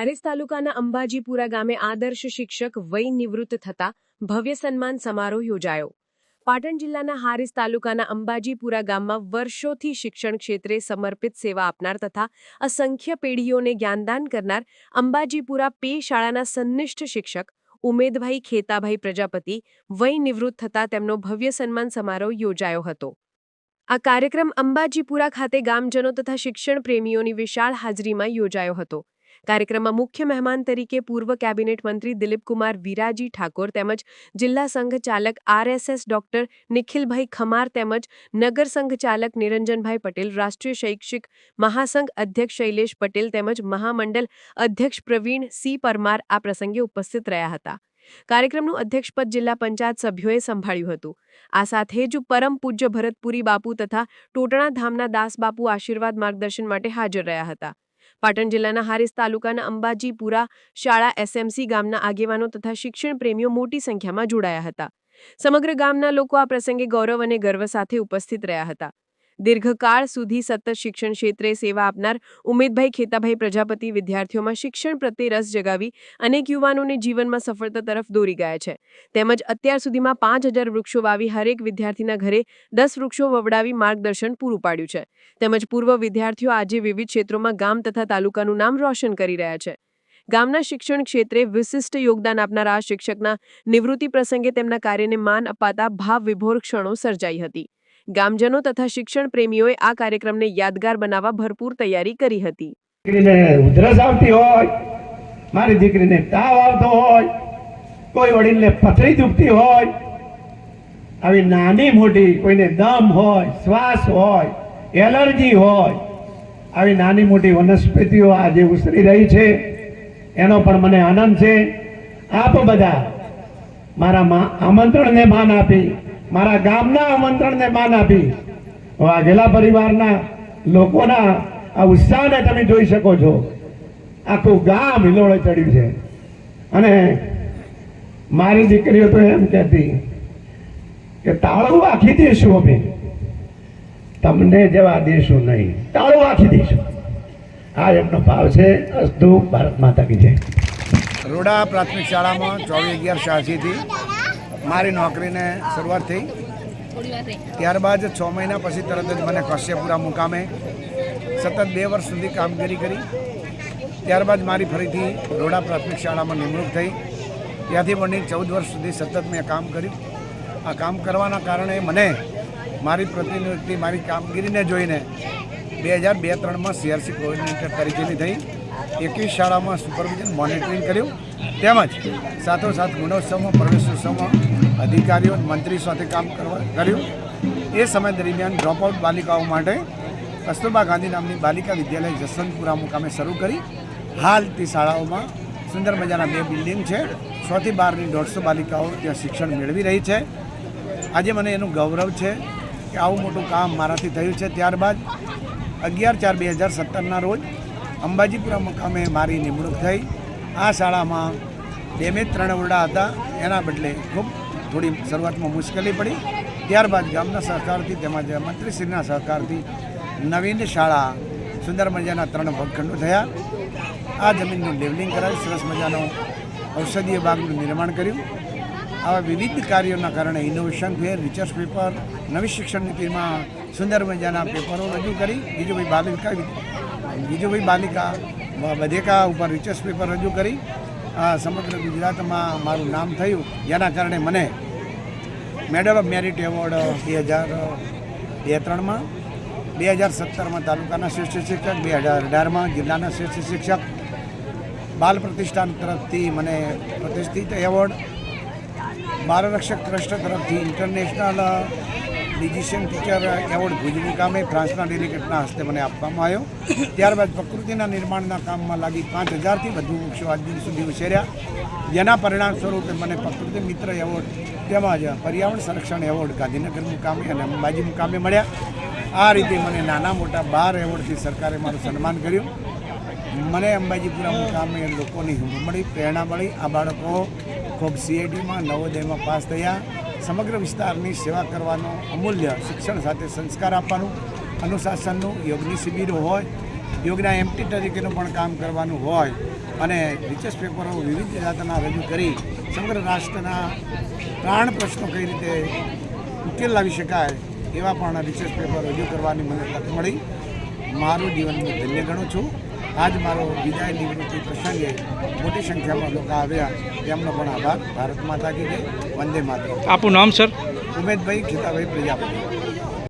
હારીજ તાલુકાના અંબાજીપુરા ગામે આદર્શ શિક્ષક વય નિવૃત્ત થતા ભવ્ય સન્માન સમારોહ યોજાયો. પાટણ જિલ્લાના હારીસ તાલુકાના અંબાજીપુરા ગામમાં વર્ષોથી શિક્ષણ ક્ષેત્રે સમર્પિત સેવા આપનાર તથા અસંખ્ય પેઢીઓને જ્ઞાનદાન કરનાર અંબાજીપુરા પે શાળાના સંનિષ્ઠ શિક્ષક ઉમેદભાઈ ખેતાભાઈ પ્રજાપતિ વય નિવૃત્ત થતા તેમનો ભવ્ય સન્માન સમારોહ યોજાયો હતો. આ કાર્યક્રમ અંબાજીપુરા ખાતે ગામજનો તથા શિક્ષણ પ્રેમીઓની વિશાળ હાજરીમાં યોજાયો હતો. કાર્યક્રમમાં મુખ્ય મહેમાન તરીકે પૂર્વ કેબિનેટ મંત્રી દિલીપકુમાર વિરાજી ઠાકોર તેમજ જિલ્લા સંઘ ચાલક આરએસએસ ડોક્ટર નિખિલભાઈ ખમાર તેમજ નગર સંઘ ચાલક નિરંજનભાઈ પટેલ, રાષ્ટ્રીય શૈક્ષિક મહાસંઘ અધ્યક્ષ શૈલેષ પટેલ તેમજ મહામંડળ અધ્યક્ષ પ્રવીણ સી. પરમાર આ પ્રસંગે ઉપસ્થિત રહ્યા હતા. કાર્યક્રમનું અધ્યક્ષપદ જિલ્લા પંચાયત સભ્યોએ સંભાળ્યું હતું. આ સાથે જ પરમ પૂજ્ય ભરતપુરી બાપુ તથા ટોટણા ધામના દાસબાપુ આશીર્વાદ માર્ગદર્શન માટે હાજર રહ્યા હતા. પાટણ જિલ્લાના હારીસ તાલુકાના અંબાજીપુરા શાળા એસએમસી ગામના આગેવાનો તથા શિક્ષણ પ્રેમીઓ મોટી સંખ્યામાં જોડાયા હતા. સમગ્ર ગામના લોકો આ પ્રસંગે ગૌરવ અને ગર્વ સાથે ઉપસ્થિત રહ્યા હતા. દીર્ઘકાળ સુધી સતત શિક્ષણ ક્ષેત્રે સેવા આપનાર ઉમેદભાઈ ખેતાભાઈ પ્રજાપતિ વિદ્યાર્થીઓમાં શિક્ષણ પ્રત્યે રસ જગાવી અનેક યુવાનોને જીવનમાં સફળતા તરફ દોરી ગયા છે. તેમજ અત્યાર સુધીમાં પાંચ હજાર વૃક્ષો વાવી હરેક વિદ્યાર્થીના ઘરે દસ વૃક્ષો વવડાવી માર્ગદર્શન પૂરું પાડ્યું છે. તેમજ પૂર્વ વિદ્યાર્થીઓ આજે વિવિધ ક્ષેત્રોમાં ગામ તથા તાલુકાનું નામ રોશન કરી રહ્યા છે. ગામના શિક્ષણ ક્ષેત્રે વિશિષ્ટ યોગદાન આપનારા આ શિક્ષકના નિવૃત્તિ પ્રસંગે તેમના કાર્યને માન અપાતા ભાવ વિભોર ક્ષણો સર્જાઈ હતી. ગામજનો તથા શિક્ષણ પ્રેમીઓએ આ કાર્યક્રમને યાદગાર બનાવવા ભરપૂર તૈયારી કરી હતી. ઉધરસ આવતી હોય, મારી દીકરીને તાવ આવતો હોય, કોઈ વડીલને પથરી દુખતી હોય, આવી નાની મોટી કોઈને દમ હોય, શ્વાસ હોય, એલર્જી હોય, આવી નાની મોટી વનસ્પતિઓ આજે ઉસરી રહી છે. એનો પણ મને આનંદ છે. આપ બધા મારા આમંત્રણને માન આપી મારા ગામના આમંત્રણને માન આપી. વાઘેલા પરિવારના લોકોના આ ઉત્સાહને તમે જોઈ શકો છો. આખું ગામ હિલોળે ચડ્યું છે. અને મારી દીકરીઓ તો એમ કહેતી કે તાળું આખી દઈશું અમે. તમને જેવા દઈશું નહીં. તાળું આખી દઈશું આ એમનો ભાવ છે અસ્તુ ભારત માતા કી જય. રોડા પ્રાથમિક શાળામાં ચોવીસ અગિયાર છ્યાસીથી મારી નોકરીને શરૂઆત થઈ. ત્યારબાદ છ મહિના પછી તરત જ મને કશ્યપુરા મુકામે સતત બે વર્ષ સુધી કામગીરી કરી. ત્યારબાદ મારી ફરીથી રોડા પ્રાથમિક શાળામાં નિમણૂક થઈ. ત્યાંથી મંડી ચૌદ વર્ષ સુધી સતત મેં કામ કર્યું. આ કામ કરવાના કારણે મને મારી પ્રતિનિધિ મારી કામગીરીને જોઈને બે હજાર બે ત્રણમાં સીઆરસી કોઓર્ડિનેટર તરીકેની થઈ. એકવીસ શાળામાં સુપરવિઝન મોનિટરિંગ કર્યું. તેમજ સાથોસાથ ગુણોત્સવમાં, પ્રવેશોત્સવમાં અધિકારીઓ, મંત્રી સાથે કામ કરવા કર્યું. એ સમય દરમિયાન ડ્રોપઆઉટ બાલિકાઓ માટે કસ્તુરબા ગાંધી નામની બાલિકા વિદ્યાલય જસવંતપુરા મુકામે શરૂ કરી. હાલ તે શાળાઓમાં સુંદર મજાના બે બિલ્ડિંગ છે. સોથી બારની દોઢસો બાલિકાઓ ત્યાં શિક્ષણ મેળવી રહી છે. આજે મને એનું ગૌરવ છે કે આવું મોટું કામ મારાથી થયું છે. ત્યારબાદ અગિયાર ચાર બે હજાર સત્તરના રોજ અંબાજીપુરા મુકામે મારી નિમણૂક થઈ. આ શાળામાં ડેમેજ ત્રણ ઓરડા હતા. એના બદલે ખૂબ થોડી શરૂઆતમાં મુશ્કેલી પડી. ત્યારબાદ ગામના સહકારથી તેમજ મંત્રીશ્રીના સહકારથી નવીન શાળા સુંદર મજાના ત્રણ વર્ગખંડો થયા. આ જમીનનું લેવલિંગ કરાવી સરસ મજાનો ઔષધીય બાગનું નિર્માણ કર્યું. આવા વિવિધ કાર્યોના કારણે ઇનોવેશન ફેર રિસર્ચ પેપર નવી શિક્ષણ નીતિમાં સુંદર મજાના પેપરો રજૂ કરી. બીજું ભાઈ બાલ બાલિકા બીજુભાઈ બાલિકા બધેકા ઉપર રિચર્સ પેપર રજૂ કરી. સમગ્ર ગુજરાતમાં મારું નામ થયું. જેના કારણે મને મેડલ ઓફ મેરિટ એવોર્ડ બે હજાર બે ત્રણમાં, બે હજાર સત્તરમાં તાલુકાના શ્રેષ્ઠ શિક્ષક, બે હજાર અઢારમાં જિલ્લાના શ્રેષ્ઠ શિક્ષક, બાલ પ્રતિષ્ઠાન તરફથી મને પ્રતિષ્ઠિત એવોર્ડ બાળ રક્ષક ટ્રસ્ટ તરફથી ઇન્ટરનેશનલ ડિજિશિયન ટીચર એવોર્ડ ભુજની કામે ફ્રાન્સના ડેલિગેટના હસ્તે મને આપવામાં આવ્યો. ત્યારબાદ પ્રકૃતિના નિર્માણના કામમાં લાગી પાંચ હજારથી વધુ વૃક્ષો આજ દિન સુધી ઉછેર્યા. જેના પરિણામ સ્વરૂપે મને પ્રકૃતિ મિત્ર એવોર્ડ તેમજ પર્યાવરણ સંરક્ષણ એવોર્ડ ગાંધીનગર મુકામે અને અંબાજી મુકામે મળ્યા. આ રીતે મને નાના મોટા બાર એવોર્ડથી સરકારે મારું સન્માન કર્યું. મને અંબાજીપુરા મુકામે લોકોની હિંમત મળી પ્રેરણા મળી. આ બાળકો ખૂબ સીઆઈટીમાં નવોદયમાં પાસ થયા. સમગ્ર વિસ્તારની સેવા કરવાનો અમૂલ્ય શિક્ષણ સાથે સંસ્કાર આપવાનું, અનુશાસનનું યોગની શિબિરો હોય, યોગના એમટી તરીકેનું પણ કામ કરવાનું હોય અને રિસર્ચ પેપરો વિવિધ જાતના રજૂ કરી સમગ્ર રાષ્ટ્રના પ્રાણ પ્રશ્નો કઈ રીતે ઉકેલ લાવી શકાય એવા પણ રિસર્ચ પેપર રજૂ કરવાની મને તક મળી. મારું જીવન હું ધન્ય ગણું છું. આજ મારો વિદાય નિવૃત્તિ પ્રસંગે મોટી સંખ્યામાં લોકો આવ્યા. તેમનો પણ આભાર. ભારત માતા કી વંદે માતા આપનું નામ સર? ઉમેદભાઈ ખીતાભાઈ પ્રજાપતિ.